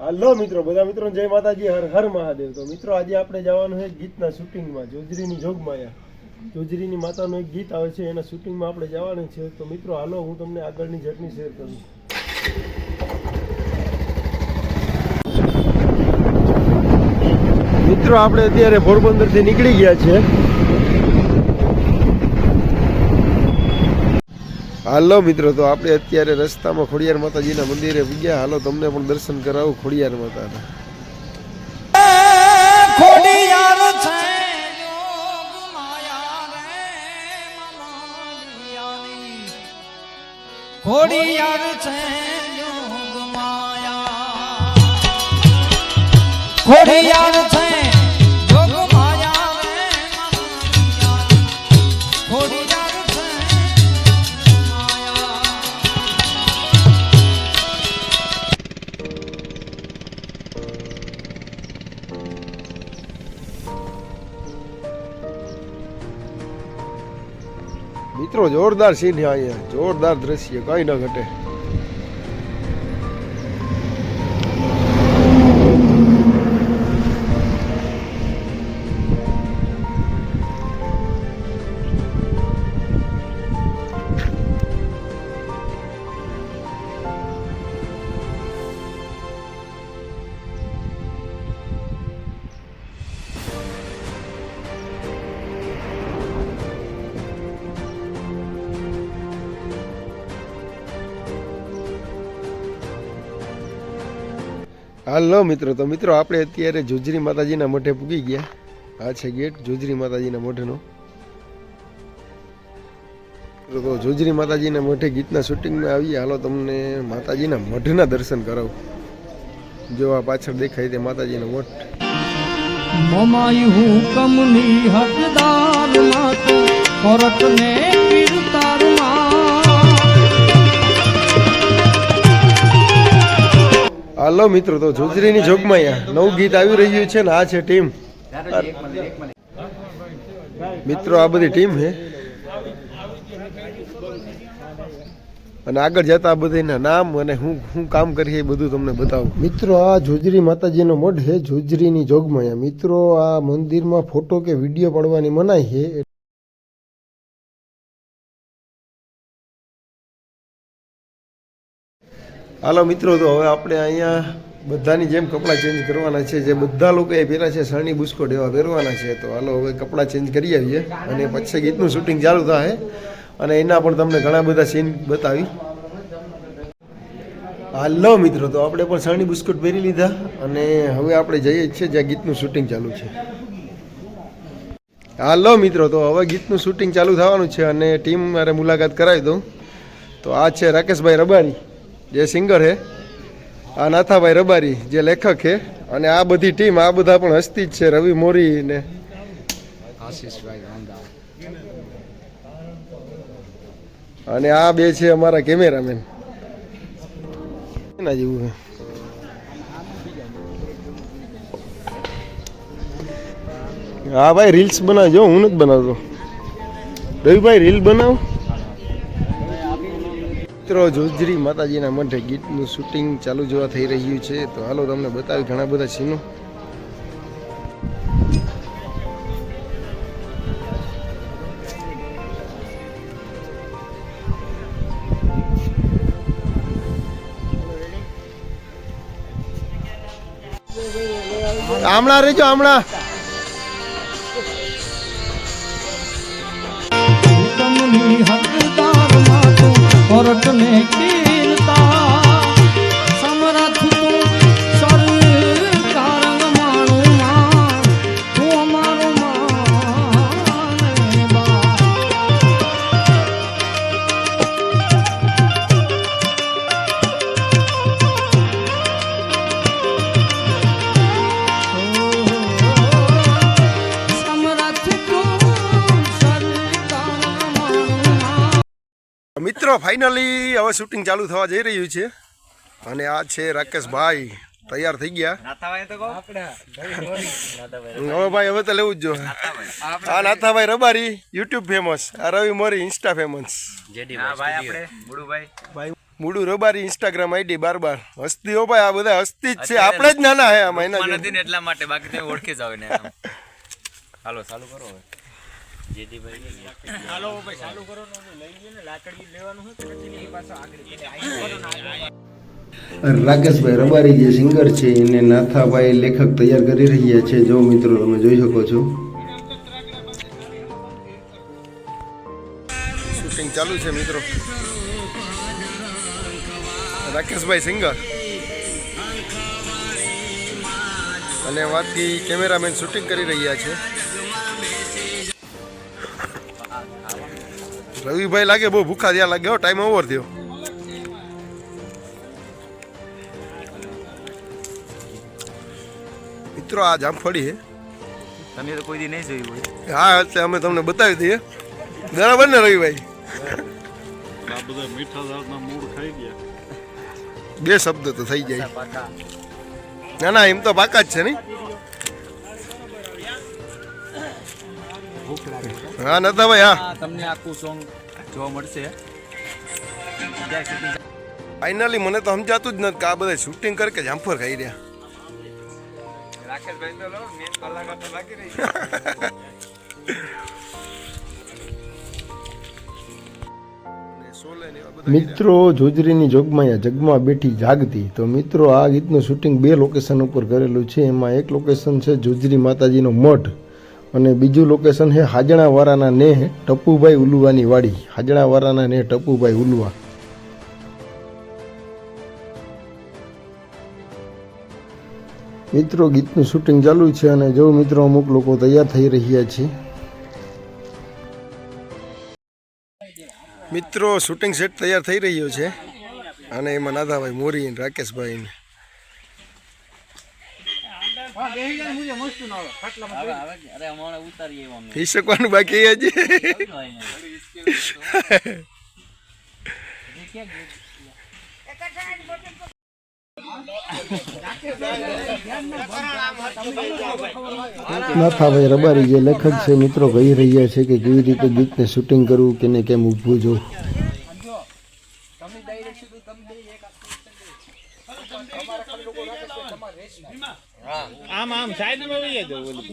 હાલો મિત્રો, બધા મિત્રો, જય માતાજી, હર હર મહાદેવ. તો મિત્રો, આજે આપણે જવાનું છે ગીતના શૂટિંગમાં, જોજરીની જોગમાયા. જોજરીની માતાનું એક ગીત આવે છે, એના શૂટિંગમાં આપણે જવાનું છે. તો મિત્રો, હાલો, હું તમને આગળની જર્ની શેર કરું. મિત્રો, આપણે અત્યારે પોરબંદરથી નીકળી ગયા છે. હાલો મિત્રો, તો આપણે અત્યારે રસ્તામાં ખોડિયાર માતાજીના મંદિરે ગયા હાલો, તમને પણ દર્શન કરાવું ખોડિયાર માતાના. ખોડિયાર છે મિત્રો જોરદાર સીન અહીંયા. જોરદાર દ્રશ્ય કઈ ન ઘટે. હાલો મિત્રો, તો મિત્રો આપણે અત્યારે જોજરી માતાજીના મઠે પૂગી ગયા. આ છે ગેટ જોજરી માતાજીના મઠનો તો જોજરી માતાજીના મોઢે ગીતના શૂટિંગમાં આવીએ. હાલો તમને માતાજીના મઢના દર્શન કરાવું. જો આ પાછળ દેખાય તે માતાજીનો મઠ હું હુકમની હકદાર માતુ કોરટને પીરતાર હાલો મિત્રો, તો જોજરીની જોગમાયા નવું ગીત આવી રહ્યું છે ને આ છે ટીમ. મિત્રો, આ બધી ટીમ છે. અને આગળ જતા બધાના નામ અને હું હું કામ કરીએ એ બધું તમને બતાવું. મિત્રો, આ જોજરી માતાજીનો મઢ છે જોજરીની જોગમાયા મિત્રો, આ મંદિરમાં ફોટો કે વીડિયો પાડવાની મનાઈ છે. હાલો મિત્રો, તો હવે આપણે અહીંયા બધાની જેમ કપડાં ચેન્જ કરવાના છે. જે બધા લોકોએ પહેર્યા છે, શરણી બુસ્કોટ એવા પહેરવાના છે. તો હાલો હવે કપડાં ચેન્જ કરી આવીએ અને પછી ગીતનું શૂટિંગ ચાલુ થાય. અને એના પણ તમને ઘણા બધા સીન બતાવી. હાલો મિત્રો, તો આપણે પણ શરણી બુસ્કોટ પહેરી લીધા. અને હવે આપણે જઈએ છીએ જ્યાં ગીતનું શૂટિંગ ચાલુ છે. હાલો મિત્રો, તો હવે ગીતનું શૂટિંગ ચાલુ થવાનું છે અને ટીમ મારે મુલાકાત કરાવી દઉં. તો આ છે રાકેશભાઈ રબારી. જે સિંગર છે આ નાથાભાઈ રબારી જે લેખક છે અને આ બધી ટીમ આ બધા પણ હસ્તી જ છે રવિ મોરી ને. અને આ બે છે અમારા કેમેરામેન. એના જેવું છે હા ભાઈ રીલ્સ બનાવજો હું નથી બનાવતો. રવિભાઈ રીલ બનાવ. મિત્રો, જોજરી માતાજીના મઢે ગીતનું શૂટિંગ ચાલુ જોવા થઈ રહ્યું છે. તો હાલો તમને બતાવી ઘણા બધા સીનો. હમણાં રેજો હમણાં હુકમની મિત્રો ફાઇનલી હવે શૂટિંગ ચાલુ થવા જઈ રહ્યું છે. અને આ છે રાકેશભાઈ તૈયાર થઈ ગયા. હવે ભાઈ હવે તો લેવું જ જો. આ નાથાભાઈ રબારી યુટ્યુબ ફેમસ આ રવિ મોરી ઇન્સ્ટા ફેમસ ભાઈ મૂડું રબારી ઇન્સ્ટાગ્રામ આઈડી બાર બાર હસ્તી હો ભાઈ આ બધા હસ્તી જ છે. આપણે જ નાના હે આ મહિના નથી એટલા માટે બાકી તમે ઓળખી જાવ ને રાકેશભાઈ રબારી જે સિંગર છે, એને નાથાભાઈ લેખક તૈયાર કરી રહ્યા છે. જો મિત્રો તમે જોઈ શકો છો. શૂટિંગ ચાલુ છે, મિત્રો. રાકેશભાઈ સિંગર અને વાતથી કેમેરામેન શૂટિંગ કરી રહ્યા છે. રવિભાઈ લાગે બહુ ભૂખા થયા લાગે ટાઈમ ઓવર થયો. મિત્રો આ જામફળી છે. તમે તો કોઈ દી નહીં જોયું હોય. હા એટલે અમે તમને બતાવી દઈએ. બરાબર ને રવિભાઈ? આ બધા મીઠા દાળના મૂળ ખાઈ ગયા. બે શબ્દ તો થઈ જાય. ના ના એમ તો પાકા જ છે નહીં હા નતા ભાઈ હા. આ તમને આખું સોંગ જોવા મળશે. ફાઇનલી મને તો સમજાતું જ નથી કે આ બધા શૂટિંગ કરે કે જામફળ ખાઈ રહ્યા. રાકેશભાઈ તો લો મેન કલાકાર તો લાગી રહી મિત્રો જોજરીની જોગમાયા જગમાં બેઠી જાગતી. તો મિત્રો આ ગીતનું શૂટિંગ બે લોકેશન ઉપર કરેલું છે. એમાં એક લોકેશન છે જોજરી માતાજીનો મઠ અને બીજું લોકેશન છે હાજણાવાળાના નેહ ટપુભાઈ ઉલુવાની વાડી. હાજણાવાળાના નેહ ટપુભાઈ ઉલુવા. મિત્રો, ગીતનું શૂટિંગ ચાલુ છે અને જો મિત્રો અમુક લોકો તૈયાર થઈ રહ્યા છે. મિત્રો શૂટિંગ સેટ તૈયાર થઈ રહ્યો છે. અને એમાં નાદાભાઈ મોરી રાકેશભાઈ ને શકવાનું બાકી હજી. નાથાભાઈ રબારી જે લેખક છે મિત્રો કહી રહ્યા છે કે કેવી રીતે ગીતને શૂટિંગ કરવું કેને કેમ ઊભું જોવું. આમ આમ સાઈડમાં વહી જાવ ઓલું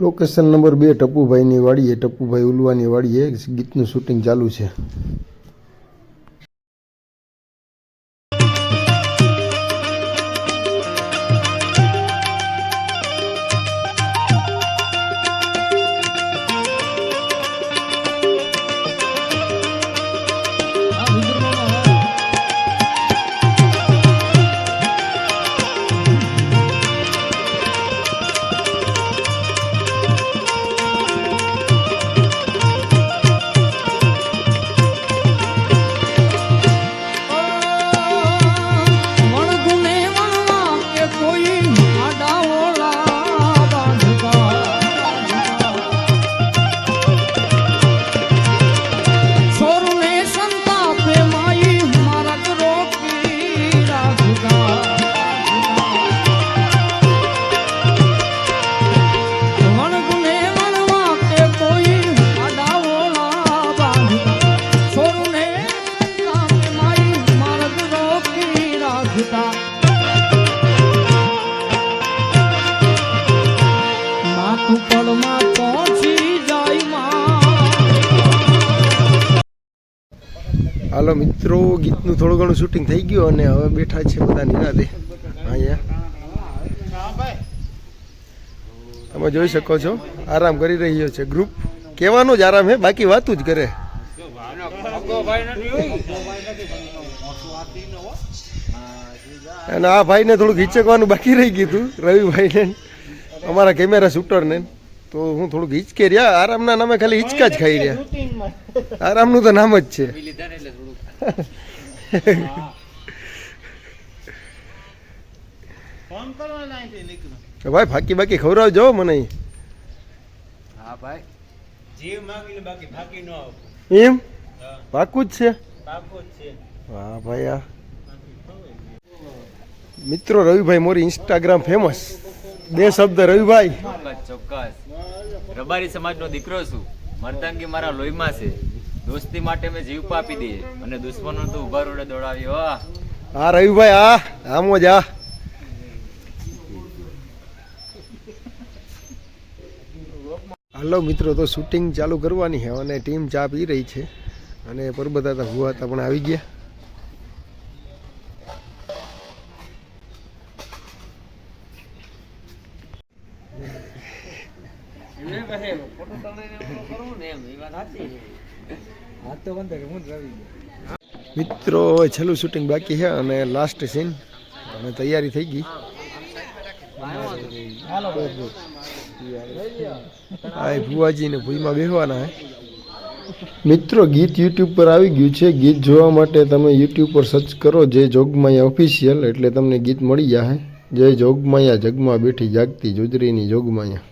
લોકેશન નંબર બે, ટપુભાઈની વાડીએ, ટપુભાઈ ઉલવાની વાડીએ. ગીતનું શૂટિંગ ચાલુ છે. હાલો મિત્રો, ગીતનું થોડું ઘણું શૂટિંગ થઈ ગયું અને હવે બેઠા છે બધા નિરાતે. અહીંયા. તમે જોઈ શકો છો, આરામ કરી રહ્યો છે ગ્રુપ કહેવાનો જ આરામ હે, બાકી વાતું જ કરે. અને આ ભાઈને થોડુંક હિચકવાનું બાકી રહી ગયું રવિભાઈને. અમારા કેમેરા શૂટરને તો હું થોડુંક હિચકે રહ્યા. આરામના નામે ખાલી હિચકા જ ખાઈ રહ્યા. આરામનું તો નામ જ છે. ભાઈ ફાકી બાકી ખવડાવજો મને હા ભાઈ. જીવ માંગીને બાકી ફાકી ન એમ? પાકું જ છે? વાહ ભાઈ આ. મિત્રો રવિભાઈ મોરી ઇન્સ્ટાગ્રામ ફેમસ બે શબ્દ રવિભાઈ. ચોક્કસ ચોક્કસ. રબારી સમાજનો દીકરો છું. મર્દાંગી મારા લોહીમાં છે. દોસ્તી માટે મેં જીવ પાપી દે અને દુશ્મનો તો ઊભા રોડે દોડાવ્યો હા. રવિભાઈ આ આમો જ હાલો મિત્રો, તો શૂટિંગ ચાલુ કરવાની છે અને ટીમ ચા પી રહી છે. અને પરબતા હતા હુવા હતા પણ આવી ગયા. મિત્રો છેલ્લું શૂટિંગ બાકી છે અને લાસ્ટ સીન અને તૈયારી થઈ ગઈ. આ ભુવાજી ને બેહવાના હે. મિત્રો, ગીત યુટ્યુબ પર આવી ગયું છે. ગીત જોવા માટે તમે યુટ્યુબ પર સર્ચ કરો, જય જોગમાયા ઓફિશિયલ એટલે તમને ગીત મળી જાય જય જોગમાયા, જગમાં બેઠી જાગતી જોજરીની જોગમાયા.